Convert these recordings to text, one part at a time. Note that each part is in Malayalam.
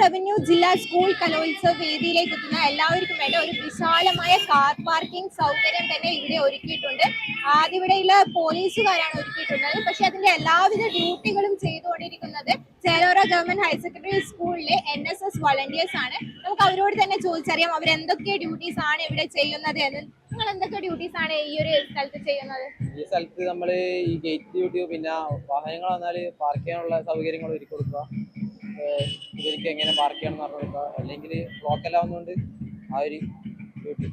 റവന്യൂ ജില്ലാ സ്കൂൾ കലോത്സവ വേദിയിലേക്ക് എത്തുന്ന എല്ലാവർക്കും വേണ്ട ഒരു വിശാലമായ കാർ പാർക്കിംഗ് സൗകര്യം തന്നെ ഇവിടെ ഒരുക്കിയിട്ടുണ്ട്. ആദ്യം പോലീസുകാരാണ് ഒരുക്കിയിട്ടുള്ളത്. പക്ഷെ അതിന്റെ എല്ലാവിധ ഡ്യൂട്ടികളും ചെയ്തുകൊണ്ടിരിക്കുന്നത് ചേലോറ ഗവൺമെന്റ് ഹയർ സെക്കൻഡറി സ്കൂളിലെ എൻ എസ് എസ് വളണ്ടിയേഴ്സ് ആണ്. നമുക്ക് അവരോട് തന്നെ ചോദിച്ചറിയാം അവരെന്തൊക്കെ ഡ്യൂട്ടീസ് ആണ് ഇവിടെ ചെയ്യുന്നത് എന്ന്. നിങ്ങൾ എന്തൊക്കെ ഡ്യൂട്ടീസ് ആണ് ഈ ഒരു സ്ഥലത്ത് ചെയ്യുന്നത്? ഈ സ്ഥലത്ത് നമ്മൾ ഈ ഗേറ്റ് ഡ്യൂട്ടി പിന്നെ വാഹനങ്ങൾ വന്നാൽ പാർക്ക് ചെയ്യാനുള്ള സൗകര്യങ്ങൾ ഒരുക്കി കൊടുക്കുക. ഇവർക്ക് എങ്ങനെ പാർക്ക് ചെയ്യണം എന്ന് പറഞ്ഞു കൊടുക്കുക. അല്ലെങ്കിൽ ബ്ലോക്ക് എല്ലാം വന്നുകൊണ്ട് ആ ഒരു ഡ്യൂട്ടി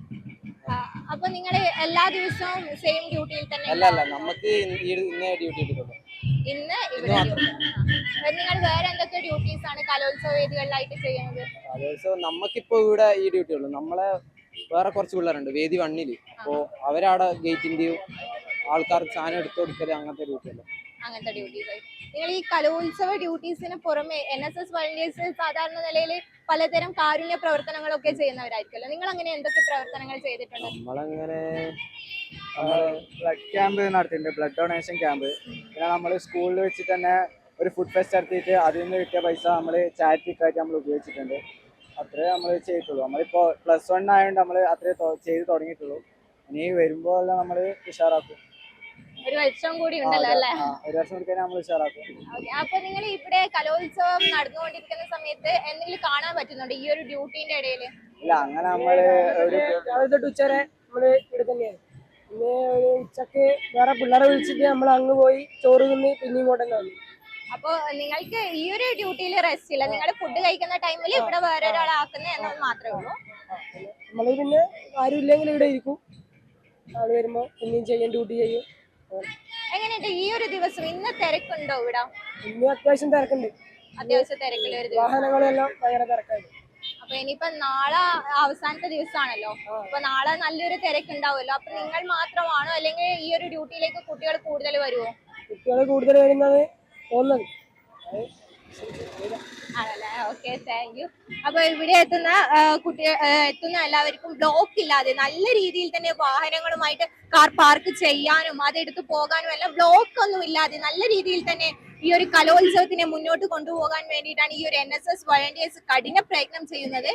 അപ്പൊ നിങ്ങൾ എല്ലാ ദിവസവും സെയിം ഡ്യൂട്ടിയിൽ തന്നെ അല്ല അല്ല നമുക്ക് ഇന്ന് ഡ്യൂട്ടി എടുക്കുള്ളൂ. ഇന്ന് ഇവിടെ നിങ്ങൾ വേറെ എന്തൊക്കെ ഡ്യൂട്ടീസ് ആണ് കലോത്സവ വേദികളിലായിട്ട് ചെയ്യുന്നത്? കലോത്സവം നമുക്കിപ്പോ ഇവിടെ ഈ ഡ്യൂട്ടി ഉള്ളൂ. നമ്മളെ വേറെ കുറച്ച് പിള്ളേരുണ്ട് വേദി വണ്ണിൽ. അപ്പോൾ അവരവിടെ ഗേറ്റിന്റെയും ആൾക്കാർക്ക് സാധനം എടുത്തു കൊടുക്കൽ അങ്ങനത്തെ ഡ്യൂട്ടിയല്ലേ അങ്ങനത്തെ ഡ്യൂട്ടീസ് നിങ്ങൾ ഈ കലോത്സവ ഡ്യൂട്ടീസിന് പുറമെ എൻ എസ് എസ് വളണ്ടിയേഴ്സ് സാധാരണ നിലയിൽ പലതരം കാരുണ്യ പ്രവർത്തനങ്ങളൊക്കെ ചെയ്യുന്നവരായിരിക്കുമല്ലോ. നിങ്ങൾ അങ്ങനെ എന്തൊക്കെ പ്രവർത്തനങ്ങൾ ചെയ്തിട്ടുണ്ട്? നമ്മളങ്ങനെ നമ്മൾ ബ്ലഡ് ക്യാമ്പ് നടത്തിയിട്ടുണ്ട് ബ്ലഡ് ഡൊണേഷൻ ക്യാമ്പ് പിന്നെ നമ്മൾ സ്കൂളിൽ വെച്ചിട്ട് തന്നെ ഒരു ഫുഡ് ഫെസ്റ്റ് നടത്തിയിട്ട് അതിൽ നിന്ന് കിട്ടിയ പൈസ നമ്മൾ ചാരിറ്റിക്കായിട്ട് നമ്മൾ ഉപയോഗിച്ചിട്ടുണ്ട്. അത്രേ നമ്മൾ ചെയ്തിട്ടുള്ളൂ. നമ്മളിപ്പോൾ പ്ലസ് വൺ ആയതുകൊണ്ട് നമ്മൾ അത്രേ ചെയ്ത് തുടങ്ങിയിട്ടുള്ളൂ. ഇനി വരുമ്പോൾ എല്ലാം നമ്മൾ ഉഷാറാക്കും. ഒരു വർഷം കൂടി ഉണ്ടല്ലോ ഒരു- അല്ലേ? ഒരു വർഷം കൂടി നമ്മൾ ഉഷാറാക്കും. അപ്പൊ നിങ്ങൾ ഇവിടെ കലോത്സവം നടന്നുകൊണ്ടിരിക്കുന്ന സമയത്ത് എന്തെങ്കിലും കാണാൻ പറ്റുന്നുണ്ട് ഈ ഒരു ഡ്യൂട്ടിന്റെ ഇടയിൽ ഇല്ല അങ്ങനെ നമ്മൾ ഒരു ഉച്ചവരെ നമ്മൾ ഇവിടെ തന്നെയാണ്. പിന്നെ ഒരു ഉച്ചയ്ക്ക് വേറെ പിള്ളേരെ വിളിച്ചിട്ട് നമ്മൾ അങ്ങ് പോയി ചോറ് തിന്ന് പിന്നെ ഇങ്ങോട്ട് വന്നു. അപ്പൊ നിങ്ങൾക്ക് ഈ ഒരു ഡ്യൂട്ടിയിൽ റെസ്റ്റ് ഇല്ല. നിങ്ങൾ ഫുഡ് കഴിക്കുന്ന ടൈമിൽ ഇവിടെ വേറെ ഒരാളാക്കുന്ന എന്നത് മാത്രമേ ഉള്ളൂ. നമ്മൾ പിന്നെ ആരും ഇല്ലെങ്കിൽ ഇവിടെ ഇരിക്കും. ആൾ വരുമ്പോ പിന്നെയും ചെയ്യും ഡ്യൂട്ടി ചെയ്യും. എങ്ങനെയുണ്ട് ഈ ഒരു ദിവസം? ഇന്ന് തിരക്കുണ്ടോ ഇവിടെ? ഇന്ന് അത്യാവശ്യം തിരക്കുണ്ട്. അത്യാവശ്യം തിരക്കില്ല ഒരു വാഹനങ്ങളെല്ലാം ഭയങ്കര തിരക്കായി അപ്പൊ ഇനിയിപ്പൊ നാളെ അവസാനത്തെ ദിവസമാണല്ലോ. അപ്പൊ നാളെ നല്ലൊരു തിരക്കുണ്ടാവുമല്ലോ. അപ്പൊ നിങ്ങൾ മാത്രമാണോ അല്ലെങ്കിൽ ഈ ഒരു ഡ്യൂട്ടിയിലേക്ക് കുട്ടികൾ കൂടുതൽ വരുമോ കുട്ടികൾ കൂടുതൽ വരുന്നത് അപ്പൊ ഇവിടെ എത്തുന്ന കുട്ടി എത്തുന്ന എല്ലാവർക്കും ബ്ലോക്ക് ഇല്ലാതെ നല്ല രീതിയിൽ തന്നെ വാഹനങ്ങളുമായിട്ട് കാർ പാർക്ക് ചെയ്യാനും അതെടുത്ത് പോകാനും എല്ലാം ബ്ലോക്ക് ഒന്നും ഇല്ലാതെ നല്ല രീതിയിൽ തന്നെ ഈ ഒരു കലോത്സവത്തിനെ മുന്നോട്ട് കൊണ്ടുപോകാൻ വേണ്ടിയിട്ടാണ് ഈ ഒരു എൻ എസ് എസ് വളണ്ടിയേഴ്സ് കഠിന പ്രയത്നം ചെയ്യുന്നത്.